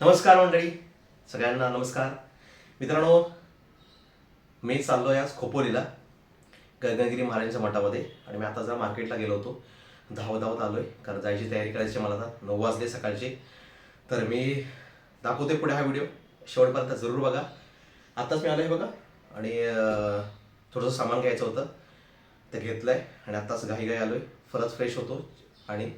नमस्कार मंडळी. सगळ्यांना नमस्कार. मित्रांनो मी चाललो आहे आज खोपोलीला गगनगिरी महाराजांच्या मठामध्ये. आणि मी आता जरा मार्केटला गेलो होतो. धावत धावत आलो आहे कारण जायची तयारी करायची आहे मला आता. नऊ वाजले सकाळचे. तर मी दाखवते पुढे हा व्हिडिओ. शेवटपर्यंत जरूर बघा. आत्ताच मी आलो आहे बघा. आणि थोडंसं सामान घ्यायचं होतं. ते घेतलं आहे आणि आत्ताच घाई घाई आलो आहे परत फ्रेश होतो. आणि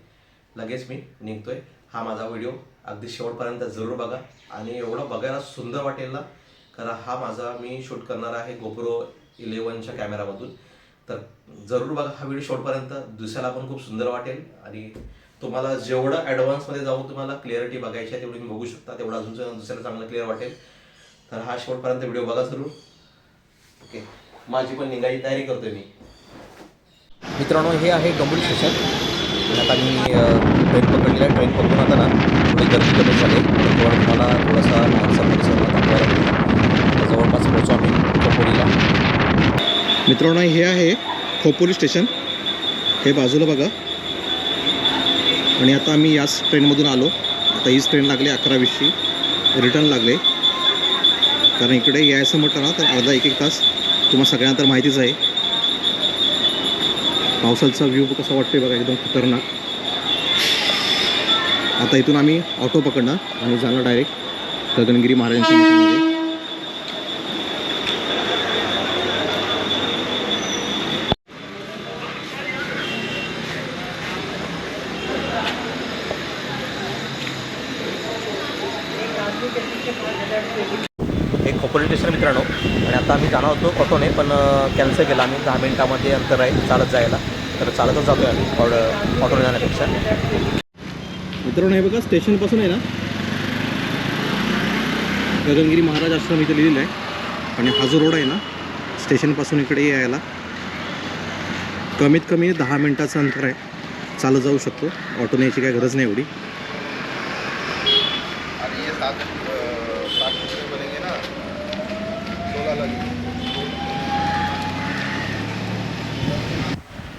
लगेच मी निघतो आहे हा माझा व्हिडिओ. अगदी शेवटपर्यंत जरूर बघा. आणि एवढं बघायला सुंदर वाटेल ना? कारण हा माझा मी शूट करणार आहे गोप्रो इलेवनच्या कॅमेरामधून तर जरूर बघा हा व्हिडिओ शेवटपर्यंत. दिसायला पण खूप सुंदर वाटेल. आणि तुम्हाला जेवढं ॲडव्हान्समध्ये जाऊन तुम्हाला क्लिअरिटी बघायची आहे तेवढी तुम्ही बघू शकता. तेवढं अजून दुसऱ्याला चांगलं क्लिअर वाटेल. तर हा शेवटपर्यंत व्हिडिओ बघा जरूर. ओके. माझी पण निघायची तयारी करतोय मी. मित्रांनो हे आहे डोंबिवली स्टेशन आता मी ट्रेन पकडली आहे. ट्रेन पकडून आता ना थोडी गर्दी कमी झाली. आणि तुम्हाला थोडासा लहानसा परिसर मला दाखवायला भेटला जवळपास पोहोचू आम्ही खोपोलीला. मित्रांनो हे आहे खोपोली स्टेशन. हे बाजूला बघा. आणि आता आम्ही याच ट्रेनमधून आलो. आता हीच ट्रेन लागली अकरा वीसची रिटर्न लागले. कारण इकडे यायचं म्हटलं ना तर अर्धा एक एक तास तुम्हाला सगळ्यांना तर माहितीच आहे. पावसाचा व्ह्यू कसा वाटतोय बघा एकदम खतरनाक. आता इथून आम्ही ऑटो पकडणार आणि जाणार डायरेक्ट गगनगिरी महाराजांच्या मठामध्ये. हे खोपोली स्टेशन मित्रांनो आणि आता आम्ही जाणार होतो ऑटोने पण कॅन्सल केलं आम्ही. दहा मिनिटामध्ये अंतर आहे चालत जायला. तर चालतच जातो आहे आम्ही ऑड ऑटोने जाण्यापेक्षा. मित्रांनो हे बघा स्टेशनपासून आहे ना गगनगिरी महाराज आश्रम इथे लिहिलेलं आहे. आणि हा जो रोड आहे ना स्टेशनपासून इकडे यायला कमीत कमी दहा मिनटाचं अंतर आहे. चालत जाऊ शकतो. ऑटो यायची काय गरज नाही एवढी.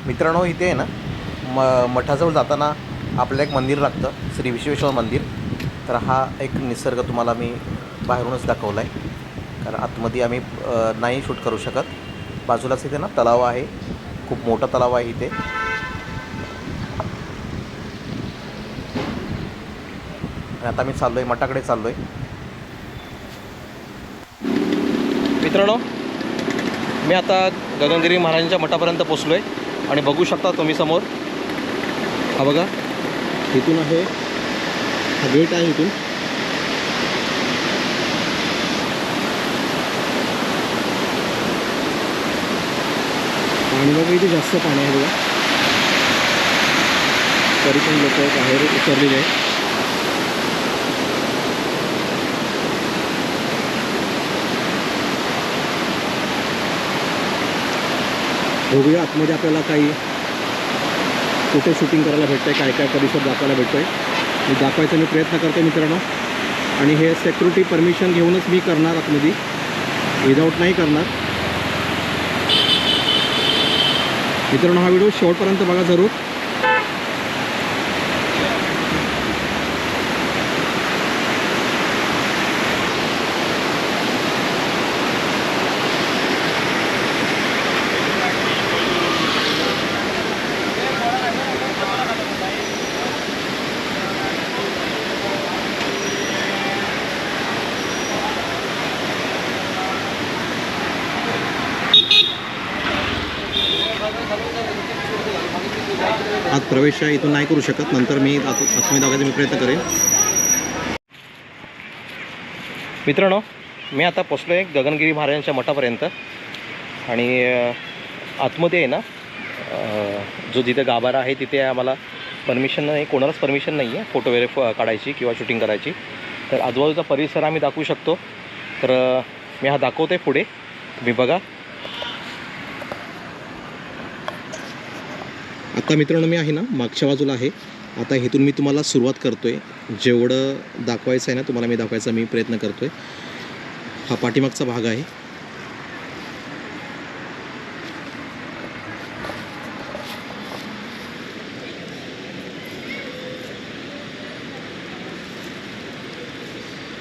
मित्रांनो इथे आहे ना म मठाजवळ जाताना आपल्याला एक मंदिर लागतं श्री विश्वेश्वर मंदिर. तर हा एक निसर्ग तुम्हाला मी बाहेरूनच दाखवला आहे कारण आतमध्ये आम्ही नाही शूट करू शकत. बाजूलाच इथे ना तलाव आहे. खूप मोठा तलाव आहे इथे. आणि आता मी चाललो आहे मठाकडे चाललो आहे मित्रांनो मी आता गगनगिरी महाराजांच्या मठापर्यंत पोचलो आहे आणि बघू शकता तुम्ही समोर. हा बघा. इथून आहे. हा गेट आहे इथून. पाणी बघा इथे जास्त पाणी आहे बघा. तरी पण लोक बाहेर उतरलेले आहे बघूया आतमध्ये आपल्याला काही कुठे शूटिंग करायला भेटतं आहे काय काय परिसर दाखवायला भेटतो आहे मी दाखवायचा मी प्रयत्न करतो मित्रांनो. आणि हे सेक्युरिटी परमिशन घेऊनच मी करणार आतमध्ये. विदाऊट नाही करणार. मित्रांनो हा व्हिडिओ शेवटपर्यंत बघा जरूर. प्रवेश आहे इथून नाही करू शकत. नंतर मी आत दाखवायचा मी प्रयत्न करेन. मित्रांनो मी आता पोचलो आहे गगनगिरी महाराजांच्या मठापर्यंत. आणि आतमध्ये आहे ना जो जिथे गाभारा आहे तिथे आम्हाला परमिशन नाही कोणालाच परमिशन नाही आहे फोटो वगैरे काढायची किंवा शूटिंग करायची. तर आजूबाजूचा परिसर आम्ही दाखवू शकतो. तर मी हा दाखवतो आहे पुढे. तुम्ही बघा. आता मित्रांनो मी आहे ना मागच्या बाजूला आहे. आता इथून मी तुम्हाला सुरुवात करतो आहे जेवढं दाखवायचं आहे ना तुम्हाला मी दाखवायचा मी प्रयत्न करतो आहे हा पाठीमागचा भाग आहे.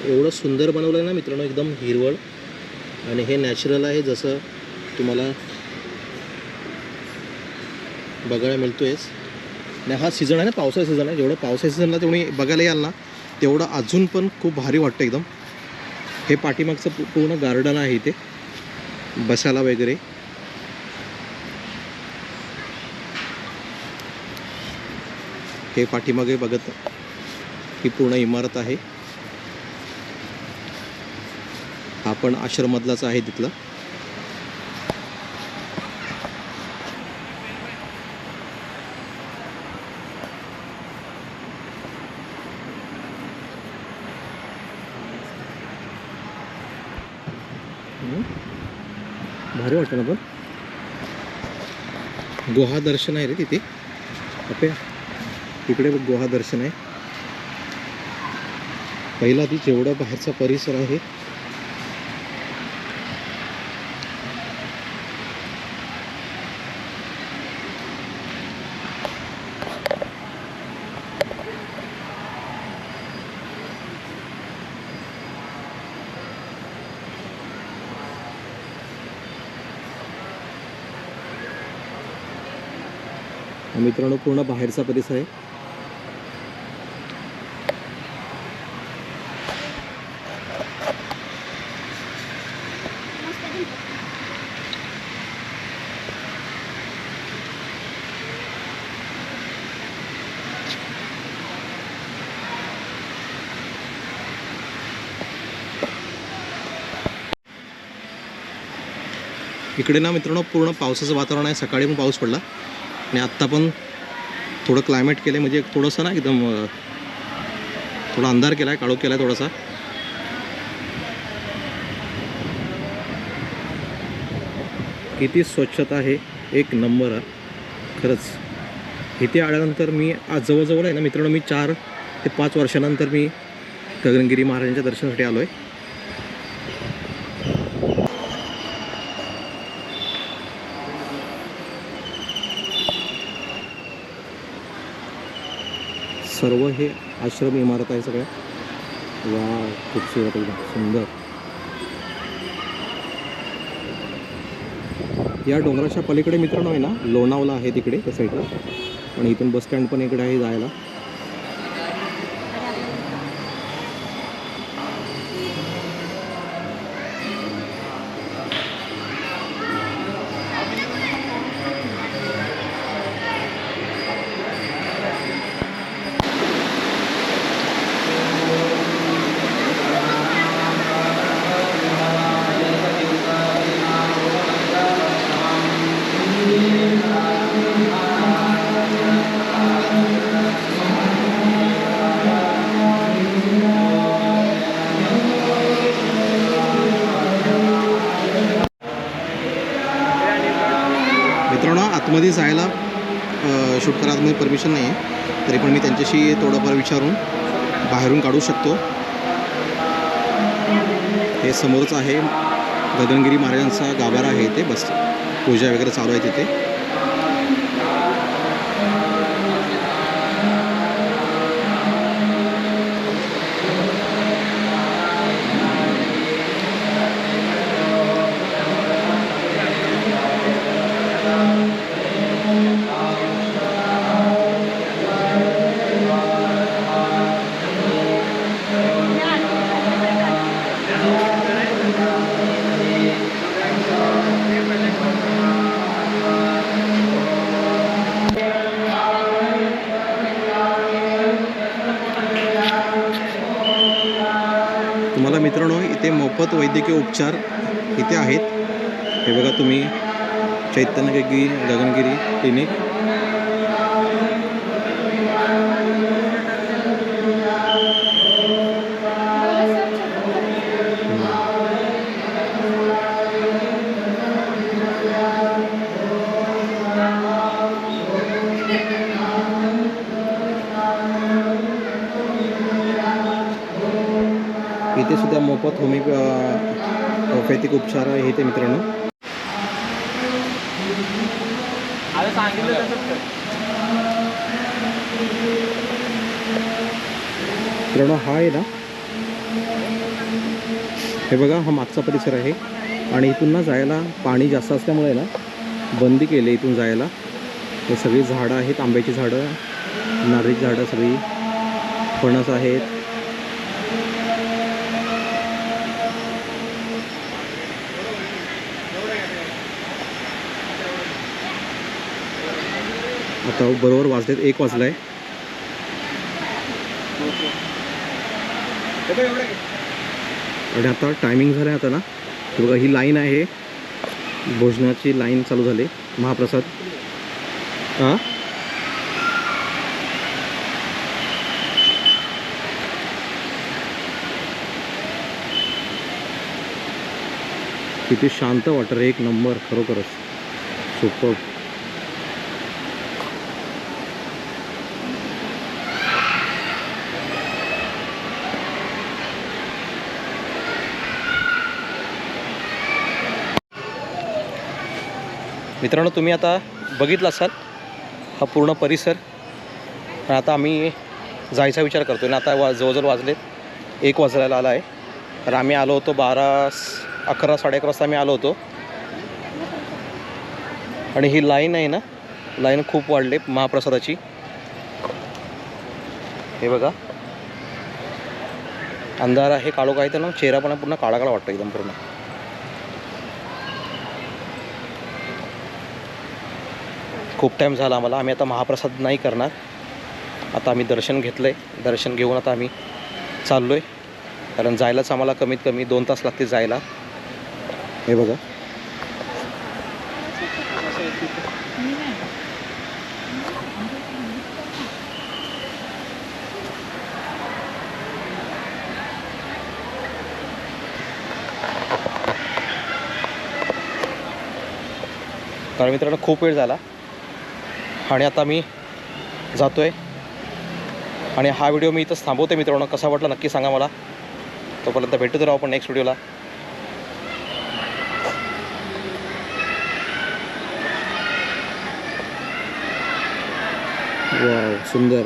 एवढं सुंदर बनवलं आहे ना मित्रांनो एकदम हिरवळ. आणि हे नॅचरल आहे जसं तुम्हाला बघायला मिळतो आहेस आणि हा सीझन आहे ना पावसाळा सीझन आहे. जेवढं पावसाळ्या सीझनला तेवढी बघायला याल ना तेवढं अजून पण खूप भारी वाटतं एकदम. हे पाठीमागचं पूर्ण गार्डन आहे इथे. बसायला वगैरे. हे पाठीमागे बघत ही पूर्ण इमारत आहे. हा पण आश्रममधलाच आहे तिथला. भारी वाटतं ना पण गुहा दर्शन आहे रे तिथे. आपल्या तिकडे गुहा दर्शन आहे. पहिला ती जेवढा बाहेरचा परिसर आहे मित्रांनो पूर्ण बाहेरचा परिसर आहे. इकडे ना मित्रांनो पूर्ण पावसाचं वातावरण आहे. सकाळी पण पाऊस पडला. आणि आत्ता पण थोडं क्लायमेट केलं आहे म्हणजे थोडंसं ना एकदम थोडा अंधार केला आहे काळोख केला आहे थोडासा. किती स्वच्छता आहे एक नंबर आहे खरंच. इथे आल्यानंतर मी आज जवळजवळ आहे ना मित्रांनो मी चार ते पाच वर्षानंतर मी गगनगिरी महाराजांच्या दर्शनासाठी आलो आहे सर्व हे आश्रम इमारत आहे सगळ्या. वा खूपसूरत एकदम सुंदर. या डोंगराच्या पलीकडे मित्रांनो आहे ना लोणावला आहे तिकडे त्या साईडला आणि इथून बस स्टँड पण इकडे आहे जायला. शूट करायला म्हणजे परमिशन नाही आहे तरी पण मी त्यांच्याशी थोडंफार विचारून बाहेरून काढू शकतो. हे समोरच आहे गगनगिरी महाराजांचा गाभारा आहे इथे. बस पूजा वगैरे चालू आहे तिथे. वैद्यकीय उपचार इथे आहेत. हे बघा तुम्ही चैतन्यगिरी गगनगिरी क्लिनिक. मोफत होमी होमिओपॅथिक उपचार आहे इथे मित्रांनो. मित्रांनो हा आहे ना. हे बघा हा मागचा परिसर आहे. आणि इथून ना जायला पाणी जास्त असल्यामुळे ना बंदी केली इथून जायला. हे सगळी झाडं आहेत आंब्याची झाडं नारळीची झाडं सगळी फणस आहेत. आता बरोबर वाजलेत एक वाजला आहे आणि आता टायमिंग झालं आहे आता ना. बघा ही लाईन आहे. भोजनाची लाईन चालू झाली. महाप्रसाद. हां किती शांत वाटर एक नंबर खरोखरच. सुपर मित्रांनो तुम्ही आता बघितलं असाल हा पूर्ण परिसर. आणि आता आम्ही जायचा विचार करतो ना आता वा जवळजवळ वाजले एक वाजल्याला आला आहे तर आम्ही आलो होतो बारा अकरा साडे अकरा वाजता आम्ही आलो होतो. आणि ही लाईन आहे ना लाईन खूप वाढली महाप्रसादाची. हे बघा. अंधार आहे काळोख आहे तर ना चेहरा पण पूर्ण काळा काळा वाटतो एकदम पूर्ण. खूप टाईम झाला आम्हाला. आम्ही आता महाप्रसाद नाही करणार. आता आम्ही दर्शन घेतलं आहे दर्शन घेऊन आता आम्ही चाललो आहे कारण जायलाच आम्हाला कमीत कमी दोन तास लागते जायला. हे बघा. कारण मित्रांनो खूप वेळ झाला. आणि आता मी जातो आहे आणि हा व्हिडिओ मी इथंच थांबवते मित्रांनो. कसा वाटला नक्की सांगा मला. तोपर्यंत भेटू तर आपण नेक्स्ट व्हिडिओला वाव सुंदर.